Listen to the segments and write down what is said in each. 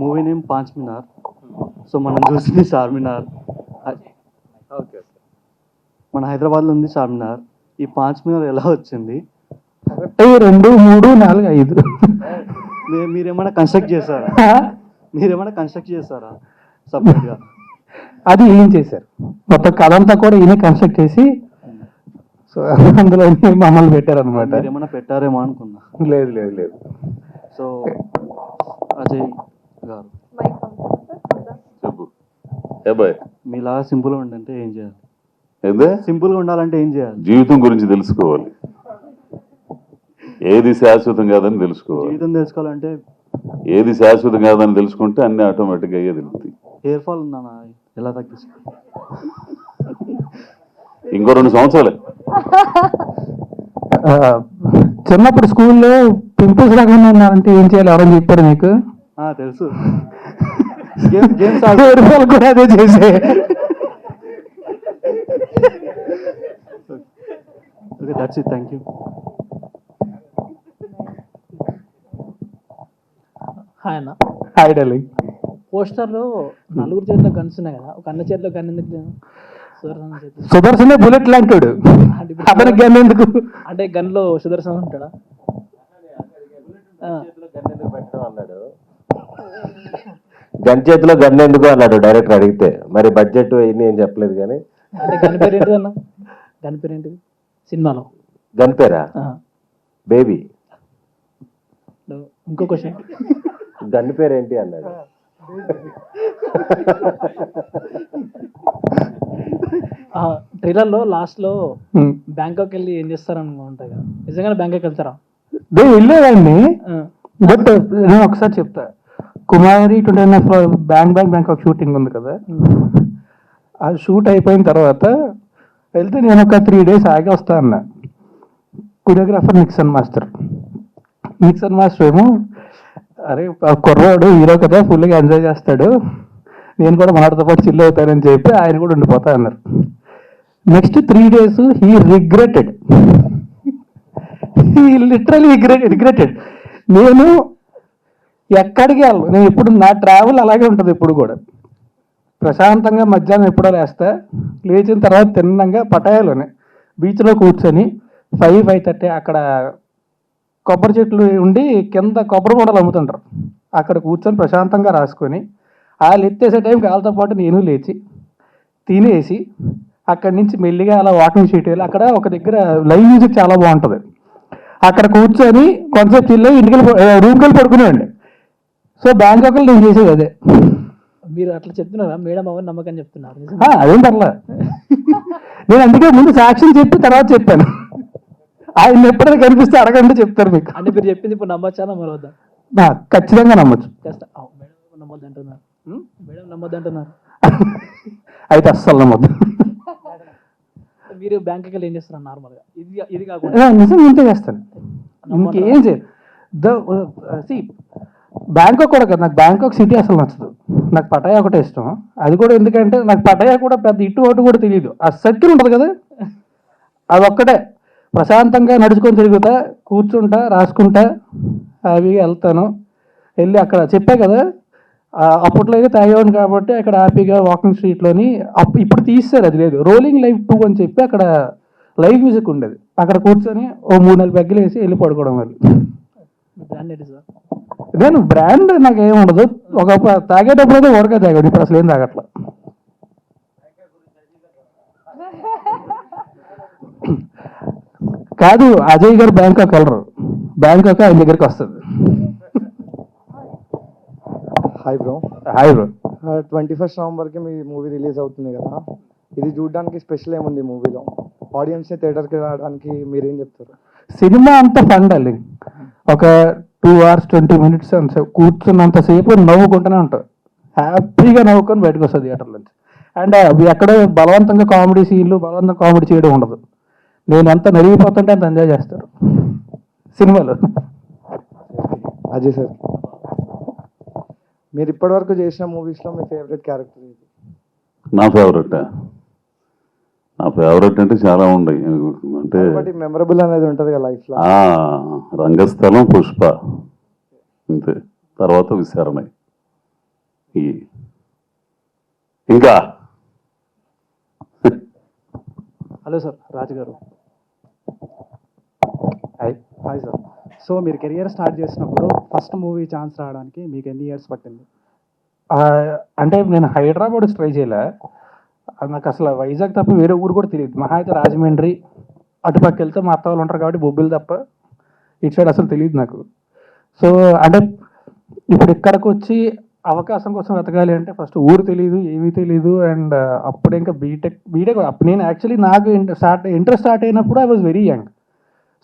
Movie name Panch Minar. So మనం చూసింది Charminar okay మన హైదరాబాద్లో ఉంది చార్మినార్ ఈ పాంచ్ మినార్ ఎలా వచ్చింది? ఒకటి రెండు మూడు నాలుగు ఐదు. మీరేమైనా కన్స్ట్రక్ట్ చేశారా? మీరేమైనా కన్స్ట్రక్ట్ చేశారా? సపరేట్గా అది ఈయన చేశారు. మొత్తం కథ అంతా కూడా ఈయన కన్స్ట్రక్ట్ చేసి సో అందులో మమ్మల్ని పెట్టారు అనమాట మీరేమైనా పెట్టారేమో అనుకున్నా. లేదు లేదు లేదు. సో అజయ్ గారు చెప్పు. ఏ బాయ్? మీలాగా సింపుల్గా ఉండంటే ఏం చేయాలి? ఏందే? సింపుల్గా ఉండాలంటే ఏం చేయాలి? జీవితం గురించి తెలుసుకోవాలి. ఏది శాశ్వతం కాదని తెలుసుకోవాలి. జీవితం తెలుసుకోవాలంటే ఏది శాశ్వతం కాదని తెలుసుకుంటే అన్ని ఆటోమేటిక్గా అయ్యే తెలుస్తాయి హెయిర్ ఫాల్ ఉందా ఎలా తగ్గించుకో ఇంకో రెండు సంవత్సరాలే. చిన్నప్పుడు స్కూల్లో పింపుల్స్ రకంగా ఉన్నారంటే ఏం చేయాలి? ఎవరైనా చెప్పారు మీకు. తెలుసు. గేమ్ గేమ్స్ కూడా అదే చేసే. Okay that's it thank you hi అన్న. హాయ్ డార్లింగ్ పోస్టర్లో నలుగురు చేతిలో గన్స్ ఉన్నాయి కదా. ఒక అన్న చేతిలో గన్ ఎందుకు లేదు? సుదర్శన్ బుల్లెట్ లాంటాడు. అతనికి గన్ ఎందుకు? అంటే గన్లో సుదర్శన్ ఉంటాడా ఆ, అన్నాడు గన్ చేతిలో గన్ ఎందుకు అన్నాడు డైరెక్టర్ అడిగితే. మరి బడ్జెట్ ఇన్ని ఏం చెప్పలేదు కానీ. అంటే గన్ పేరు ఏంటిది అన్న? గన్ పేరు ఏంటిది? సినిమాలో. గన్ పేరా? ఆ, బేబీ. ఇంకో క్వశ్చన్. గన్ పేరు ఏంటి అన్నాడు. ట్రైలర్లో లాస్ట్లో. బ్యాంకాక్ వెళ్ళి ఏం చేస్తారని ఉంటాయి కదా. నిజంగానే బ్యాంకాక్ వెళ్తారా ఆ, బట్ నేను ఒకసారి చెప్తా. Kumari twenty nine bank bank bank ఒక షూటింగ్ ఉంది కదా. ఆ షూట్ అయిపోయిన తర్వాత వెళ్తే నేను ఒక త్రీ డేస్ ఆగి వస్తా అన్న. Choreographer Nixon master Nixon master ఏమో అరే ఆ కుర్రాడు హీరో కదా ఫుల్గా ఎంజాయ్ చేస్తాడు. నేను కూడా మనతో పాటు చిల్ అవుతానని చెప్పి ఆయన కూడా ఉండిపోతా అన్నారు. Next three days he regretted he literally regretted నేను ఎక్కడికి వెళ్ళను. నేను ఇప్పుడు నా ట్రావెల్ అలాగే ఉంటుంది ఇప్పుడు కూడా. ప్రశాంతంగా మధ్యాహ్నం ఎప్పుడో లేస్తా లేచిన తర్వాత తిన్నంగా పటాయాలోనే. బీచ్లో కూర్చొని ఫైవ్ ఫైవ్ థర్టీ అక్కడ కొబ్బరి చెట్లు ఉండి కింద కొబ్బరి బొండలు అమ్ముతుంటారు. అక్కడ కూర్చొని ప్రశాంతంగా రాసుకొని వాళ్ళు ఎత్తేసే టైంకి వాళ్ళతో పాటు నేను లేచి తినేసి అక్కడి నుంచి మెల్లిగా అలా వాకింగ్ షీట్ వెళ్ళి అక్కడ ఒక దగ్గర లైవ్ మ్యూజిక్ చాలా బాగుంటుంది. అక్కడ కూర్చొని కొంతసేపు తిల్లి ఇంటికి రూమ్కి వెళ్ళి పడుకునేవాడిని. సో బ్యాంకాక్లో నేను చేసేది అదే. మీరు అట్లా చెప్తున్నారా? మేడం అవన్నీ నమ్మకం చెప్తున్నారు. అదేం పర్లే. నేను అందుకే ముందు సాక్ష్యం చెప్పి తర్వాత చెప్పాను. ఆయన ఎప్పుడైనా కనిపిస్తే అడగండి చెప్తారు మీకు. అంటే మీరు చెప్పింది ఇప్పుడు నమ్మచ్చా నమ్మవద్దా నా, ఖచ్చితంగా నమ్మచ్చు. ఆ, మేడం నమ్మొద్దు అంటున్నారు మేడం నమ్మొద్దు అంటున్నారు అయితే అస్సలు నమ్మద్దు. మీరు బ్యాంక్కి వెళ్ళి ఏం చేస్తారు నార్మల్గా ఇది ఇది కాకుండా. నిజం ఇంతే చేస్తాను. ఇంకేం చేయదు ద బ్యాంకాక్ కూడా కదా నాకు బ్యాంకాక్ సిటీ అసలు నచ్చదు. నాకు పటాయా ఒకటే ఇష్టం. అది కూడా ఎందుకంటే నాకు పటాయా కూడా పెద్ద ఇటు అటు కూడా తెలియదు ఆ సర్కిల్ ఉంటుంది కదా అదొక్కటే ప్రశాంతంగా నడుచుకొని తిరుగుతా కూర్చుంటా రాసుకుంటా అవి వెళ్తాను. వెళ్ళి అక్కడ చెప్పా కదా అప్పట్లో అయితే తాగేవాడిని కాబట్టి అక్కడ హ్యాపీగా వాకింగ్ స్ట్రీట్లోని అప్ ఇప్పుడు తీస్తారు అది లేదు. రోలింగ్ లైవ్ టూ అని చెప్పి అక్కడ లైవ్ మ్యూజిక్ ఉండేది. అక్కడ కూర్చొని ఓ మూడు నాలుగు బెగ్గలు వేసి వెళ్ళి పడుకోవడం వాళ్ళు. నేను బ్రాండ్ నాకు ఏమి ఉండదు. ఒక తాగేటప్పుడు అయితే ఓడగా తాగాడు. ఇప్పుడు అసలు ఏం తాగట్లా. కాదు అజయ్ గారు బ్యాంకాక్ వెళ్ళరు. బ్యాంకాక్ ఆయన దగ్గరికి వస్తుంది. Hi bro hi bro twenty first నవంబర్కి మీ మూవీ రిలీజ్ అవుతుంది కదా. ఇది చూడడానికి స్పెషల్ ఏముంది మూవీలో ఆడియన్స్ని థియేటర్కి రావడానికి మీరేం చెప్తారు? సినిమా అంతా ఫన్ డార్లింగ్ ఒక టూ అవర్స్ ట్వంటీ మినిట్స్ అంత. కూర్చున్నంతసేపు నవ్వుకుంటూనే ఉంటాం హ్యాపీగా నవ్వుకొని బయటకు వస్తుంది థియేటర్ నుంచి. అండ్ అవి ఎక్కడ బలవంతంగా కామెడీ సీన్లు బలవంతంగా కామెడీ చేయడం ఉండదు. నేను ఎంత నలిగిపోతుంటే అంత ఎంజాయ్ చేస్తారు. సినిమాలో. అజయ్ సార్ మీరు ఇప్పటివరకు చేసిన మూవీస్లో మీ ఫేవరెట్ క్యారెక్టర్ ఇది నా ఫేవరెట్ నా ఫేవరెట్ అంటే చాలా ఉన్నాయి అంటే మెమరబుల్ అనేది ఉంటుంది కదా లైఫ్లో ఆ, రంగస్థలం పుష్ప. అంతే. తర్వాత విచారణై ఈ- ఇంకా? హలో సార్ రాజు గారు. హాయ్. హాయ్ సార్ సో మీరు కెరియర్ స్టార్ట్ చేసినప్పుడు ఫస్ట్ మూవీ ఛాన్స్ రావడానికి మీకు ఎన్ని ఇయర్స్ పట్టింది? ఆ, అంటే నేను హైదరాబాద్ ట్రై చేయలే. నాకు అసలు వైజాగ్ తప్ప వేరే ఊరు కూడా తెలియదు. మహా అయితే రాజమండ్రి అటుపక్క వెళ్తే మా అత్త వాళ్ళు ఉంటారు కాబట్టి బొబ్బిలు తప్ప ఇటు సైడ్ అసలు తెలియదు నాకు. సో అంటే ఇప్పుడు ఇక్కడికి వచ్చి అవకాశం కోసం వెతకాలి అంటే ఫస్ట్ ఊరు తెలియదు ఏమీ తెలియదు అండ్ అప్పుడు ఇంకా బీటెక్ బీటెక్ అప్పుడు నేను యాక్చువల్లీ నాకు స్టార్ట్ ఇంట్రెస్ట్ స్టార్ట్ అయినప్పుడు I was very young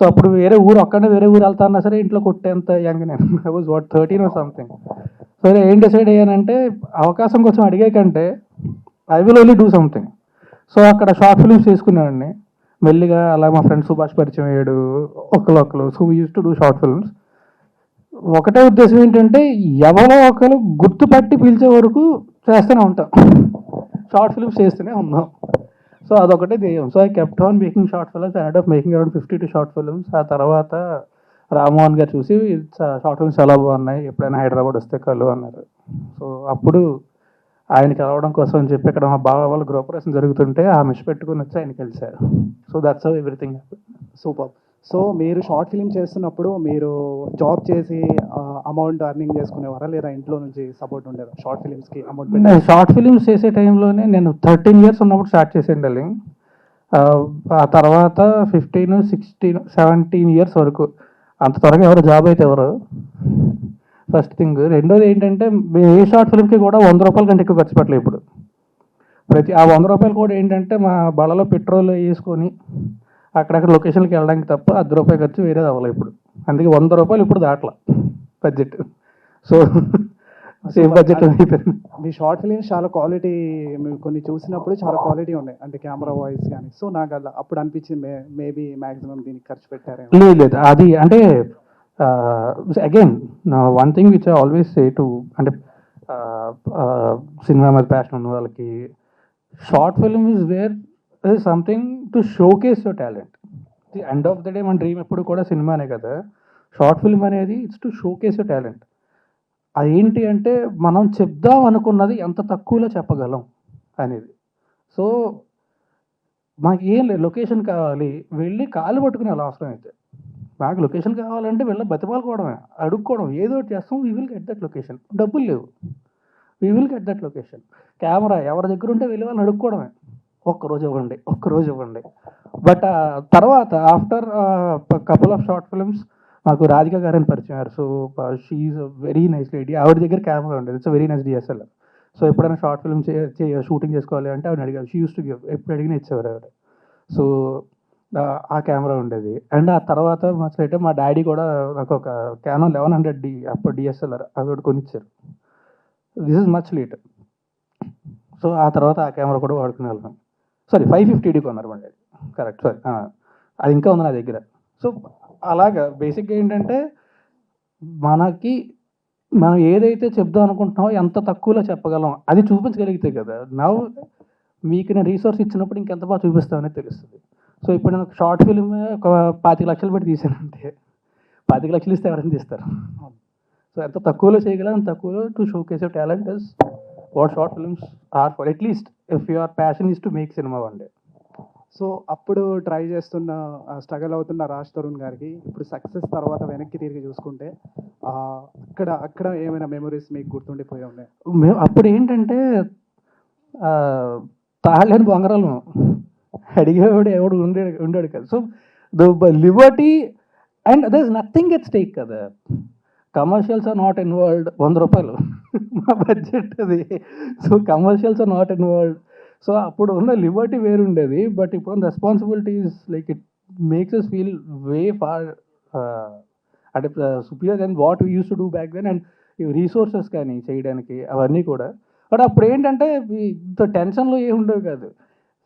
so అప్పుడు వేరే ఊరు ఒక్కడే వేరే ఊరు వెళ్తా అన్నా సరే ఇంట్లో కొట్టేంత యంగ్ నేను. I was what thirteen or something so ఏం డిసైడ్ అయ్యానంటే అవకాశం కోసం అడిగే కంటే I will only do something so అక్కడ షార్ట్ ఫిల్మ్స్ చేసుకునేవాడిని. మెల్లిగా అలా మా ఫ్రెండ్ సుభాష్ పరిచయం అయ్యాడు ఒకరు so we use to do short films ఒకటే ఉద్దేశం ఏంటంటే ఎవరో ఒకరు గుర్తుపట్టి పిలిచే వరకు చేస్తూనే ఉంటాం. షార్ట్ ఫిల్మ్స్ చేస్తూనే ఉన్నాం. సో అదొకటే ధ్యేయం. So I kept on making short films and of making around fifty two short films ఆ తర్వాత రామ్మోహన్ గారు చూసి షార్ట్ ఫిల్మ్స్ చాలా బాగున్నాయి. ఎప్పుడైనా హైదరాబాద్ వస్తే కలు అన్నారు. సో అప్పుడు ఆయన కలవడం కోసం అని చెప్పి ఇక్కడ మా బావ వాళ్ళ గృహప్రవేశం జరుగుతుంటే ఆ మిష్ పెట్టుకుని వచ్చి ఆయన కలిశారు. So that's how everything super so మీరు షార్ట్ ఫిలిం చేస్తున్నప్పుడు మీరు జాబ్ చేసి అమౌంట్ అర్నింగ్ చేసుకునేవారా? లేదా ఇంట్లో నుంచి సపోర్ట్ ఉండేదా? షార్ట్ ఫిల్మ్స్కి అమౌంట్ షార్ట్ ఫిలిమ్స్ చేసే టైంలోనే నేను థర్టీన్ ఇయర్స్ ఉన్నప్పుడు స్టార్ట్ చేసాను డార్లింగ్ ఆ తర్వాత ఫిఫ్టీన్ సిక్స్టీన్ సెవెంటీన్ ఇయర్స్ వరకు. అంత త్వరగా ఎవరు జాబ్ అయితే ఎవరు? First thing. రెండోది ఏంటంటే ఏ షార్ట్ ఫిల్మ్కి కూడా వంద రూపాయల కంటే ఎక్కువ ఖర్చు పెట్టలేదు ఇప్పుడు. ప్రతి ఆ వంద రూపాయలు కూడా ఏంటంటే మా బళ్ళలో పెట్రోల్ వేసుకొని అక్కడక్కడ లొకేషన్కి వెళ్ళడానికి తప్ప అర్ధ రూపాయి ఖర్చు వేరేది అవ్వలేదు ఇప్పుడు. అందుకే వంద రూపాయలు ఇప్పుడు దాటలా బడ్జెట్. సో సేమ్ బడ్జెట్ అయిపోయింది. మీ షార్ట్ ఫిల్మ్స్ చాలా క్వాలిటీ కొన్ని చూసినప్పుడు చాలా క్వాలిటీ ఉన్నాయి. అంటే కెమెరా వాయిస్ కానీ. సో నాకు అలా అప్పుడు అనిపించింది మే మేబీ మాక్సిమం దీనికి ఖర్చు పెట్టారేమో. లేదు లేదు. అది అంటే again one thing which I always say to అంటే సినిమా మీద ప్యాషన్ ఉన్న వాళ్ళకి short film is where something to showcase your talent the end of the day మన డ్రీమ్ ఎప్పుడు కూడా సినిమానే కదా. షార్ట్ ఫిల్మ్ అనేది it's to showcase your talent అదేంటి అంటే మనం చెప్దాం అనుకున్నది ఎంత తక్కువలో చెప్పగలం అనేది. సో మాకు ఏం లేదు లొకేషన్ కావాలి వెళ్ళి కాలు పట్టుకునే అవసరం అయితే నాకు లొకేషన్ కావాలంటే వెళ్ళి బతిపాలుకోవడమే అడుక్కోవడం ఏదో ఒకటి చేస్తాం we will get that location డబ్బులు లేవు. We will get that location camera ఎవరి దగ్గర ఉంటే వెళ్ళి వాళ్ళని అడుక్కోవడమే. ఒక్కరోజు ఇవ్వండి ఒక్కరోజు ఇవ్వండి. బట్ తర్వాత after couple of short films మాకు రాధిక గారిని పరిచయం అయ్యారు. So she's very nice lady ఆవిడ దగ్గర కెమెరా ఉండేది. It's very nice DSL so ఎప్పుడైనా షార్ట్ ఫిల్మ్ షూటింగ్ చేసుకోవాలి అంటే ఆవిడ అడిగారు. షీ యూస్ టు గివ్ ఎప్పుడు అడిగినా ఇచ్చేవారు ఆవిడ. సో ఆ కెమెరా ఉండేది. అండ్ ఆ తర్వాత అయితే మా డాడీ కూడా నాకు ఒక క్యానన్ లెవెన్ హండ్రెడ్ డి అప్పుడు డిఎస్ఎల్ఆర్ అది ఒకటి కొనిచ్చారు. This is much late so ఆ తర్వాత ఆ కెమెరా కూడా వాడుకునే వాళ్ళం. సారీ ఫైవ్ ఫిఫ్టీ డి కొన్నారు మా డాడీ. కరెక్ట్ సారీ అది ఇంకా ఉంది నా దగ్గర. సో అలాగా బేసిక్గా ఏంటంటే మనకి మనం ఏదైతే చెప్దాం అనుకుంటున్నామో ఎంత తక్కువలో చెప్పగలం. అది చూపించగలిగితే కదా. నవ్వు మీకు నేను రీసోర్స్ ఇచ్చినప్పుడు ఇంకెంత బాగా చూపిస్తామనేది తెలుస్తుంది. సో ఇప్పుడు నేను షార్ట్ ఫిల్మ్ ఒక పాతిక లక్షలు పెట్టి తీసానంటే పాతిక లక్షలు ఇస్తే ఎవరైనా తీస్తారు. సో ఎంత తక్కువలో చేయగలం అంత తక్కువలో to showcase talent is what short films are for at least if your passion is to make cinema one day so అప్పుడు ట్రై చేస్తున్న స్ట్రగల్ అవుతున్న రాజ్ తరుణ్ గారికి ఇప్పుడు సక్సెస్ తర్వాత వెనక్కి తిరిగి చూసుకుంటే అక్కడ అక్కడ ఏమైనా మెమరీస్ మీకు గుర్తుండిపోయి ఉన్నాయి? మేము అప్పుడు ఏంటంటే తాళలేని బొంగరాలు అడిగేవాడు ఎవడు ఉండే ఉండాడు కదా. So the liberty and there is nothing at stake కదా. కమర్షియల్స్ ఆర్ నాట్ ఇన్వాల్వ్డ్ వంద రూపాయలు. మా బడ్జెట్ అది. So commercials are not involved so అప్పుడు ఉన్న లిబర్టీ వేరుండేది. బట్ ఇప్పుడు responsibilities like it makes us feel way far అంటే superior than what use to do back then and resources కానీ చేయడానికి అవన్నీ కూడా. బట్ అప్పుడు ఏంటంటే ఇంత టెన్షన్లో ఏమి ఉండవు కాదు.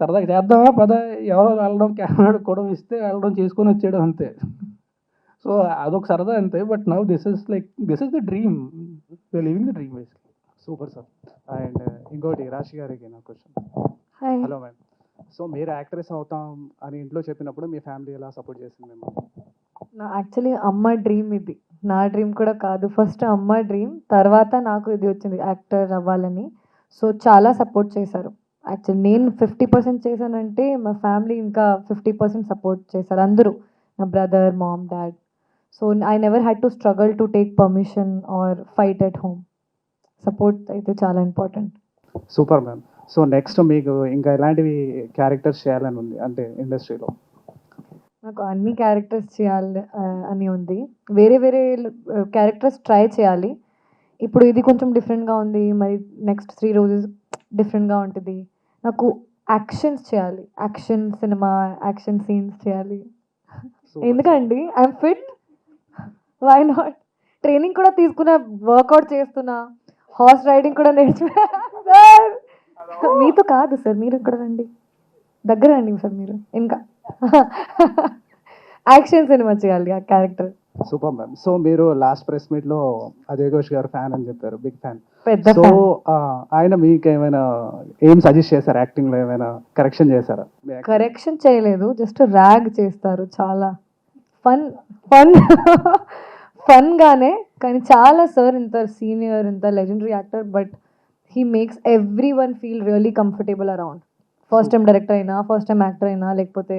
సరదాగా చేద్దామా? పద. ఎవరో వెళ్ళడం కెమెరా కూడా ఇస్తే వెళ్ళడం చేసుకొని వచ్చేయడం అంతే. సో అదొక సరదా అంతే. But now this is like this is the dream. Living the dream basic super sir. And ఇంకోటి రాశి గారికి నా question. Hi. Hello ma'am. So మీరు యాక్ట్రెస్ అవుతాం అని ఇంట్లో చెప్పినప్పుడు మీ ఫ్యామిలీ ఎలా సపోర్ట్ చేసింది మేము నా యాక్చువల్లీ అమ్మ డ్రీమ్ ఇది. నా డ్రీమ్ కూడా కాదు. ఫస్ట్ అమ్మ డ్రీమ్ తర్వాత నాకు ఇది వచ్చింది యాక్టర్ అవ్వాలని. సో చాలా సపోర్ట్ చేశారు. యాక్చువల్ నేను ఫిఫ్టీ పర్సెంట్ చేశానంటే మా ఫ్యామిలీ ఇంకా ఫిఫ్టీ పర్సెంట్ సపోర్ట్ చేశారు అందరూ. నా brother mom dad so I never had to struggle to take permission or fight at home support అయితే చాలా important super ma'am so next మీకు ఇంకా ఎలాంటివి క్యారెక్టర్స్ చేయాలని ఉంది? అంటే ఇండస్ట్రీలో నాకు అన్ని క్యారెక్టర్స్ చేయాలి అని ఉంది. వేరే వేరే క్యారెక్టర్స్ ట్రై చేయాలి. ఇప్పుడు ఇది కొంచెం డిఫరెంట్గా ఉంది. మరి నెక్స్ట్ త్రీ రోజెస్ డిఫరెంట్గా ఉంటుంది. నాకు యాక్షన్స్ చేయాలి. యాక్షన్ సినిమా యాక్షన్ సీన్స్ చేయాలి. ఎందుకండి? I'm fit. Why not training కూడా తీసుకున్నా వర్కౌట్ చేస్తున్నా హార్స్ రైడింగ్ కూడా నేర్చుకున్నా. సార్! మీతో కాదు సార్ మీరు ఇక్కడ రండి. దగ్గర రండి సార్ మీరు. ఇంకా. యాక్షన్ సినిమా చేయాలి ఆ క్యారెక్టర్. సూపర్ మ్యామ్ సో మీరు లాస్ట్ ప్రెస్ మీట్లో అజయ్ ఘోష్ గారు ఫ్యాన్ అని చెప్పారు బిగ్ ఫ్యాన్ సో. ఆయన మీకు ఏమైనా ఏం సజెస్ట్ చేశారు? యాక్టింగ్లో ఏమైనా కరెక్షన్ చేశారా? కరెక్షన్ చేయలేదు జస్ట్ ర్యాగ్ చేస్తారు చాలా. ఫన్ ఫన్ ఫన్ గానే కానీ చాలా సార్ ఇంత సీనియర్ ఇంత legendary actor but he makes every one feel really comfortable around first time director అయినా ఫస్ట్ టైం యాక్టర్ అయినా లేకపోతే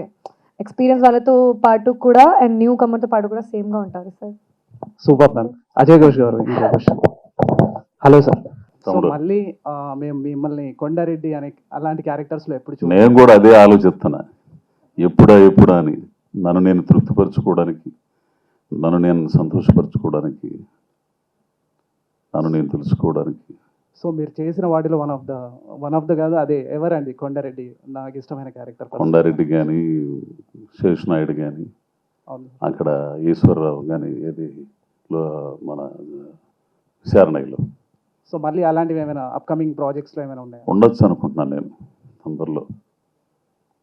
ఎక్స్పీరియన్స్ వాళ్ళతో పాటు కూడా అండ్ న్యూ కమర్తో పాటు కూడా సేమ్గా ఉంటారు sir super ma'am Ajay Ghosh గారు ఇంకో క్వశ్చన్ హలో సార్ సో తమ్ముడు. మళ్ళీ ఆ, మేము మిమ్మల్ని కొండారెడ్డి అనే అలాంటి క్యారెక్టర్స్లో ఎప్పుడు చూ నేను కూడా అదే ఆలోచిస్తున్నా. ఎప్పుడా ఎప్పుడా అని. నన్ను నేను తృప్తిపరచుకోవడానికి నన్ను నేను సంతోషపరచుకోవడానికి నన్ను నేను తెలుసుకోవడానికి. సో మీరు చేసిన వాటిలో one of the one of the కాదు అదే ఎవరండి? కొండారెడ్డి నాకు ఇష్టమైన క్యారెక్టర్ కొండారెడ్డి కానీ శేషనాయుడు కానీ అక్కడ ఈశ్వరరావు కానీ ఏది మన విచారణలో సో మళ్ళీ అలాంటివి ఏమైనా అప్కమింగ్ ప్రాజెక్ట్స్లో ఏమైనా ఉన్నాయా? ఉండొచ్చు అనుకుంటున్నాను నేను తొందరలో.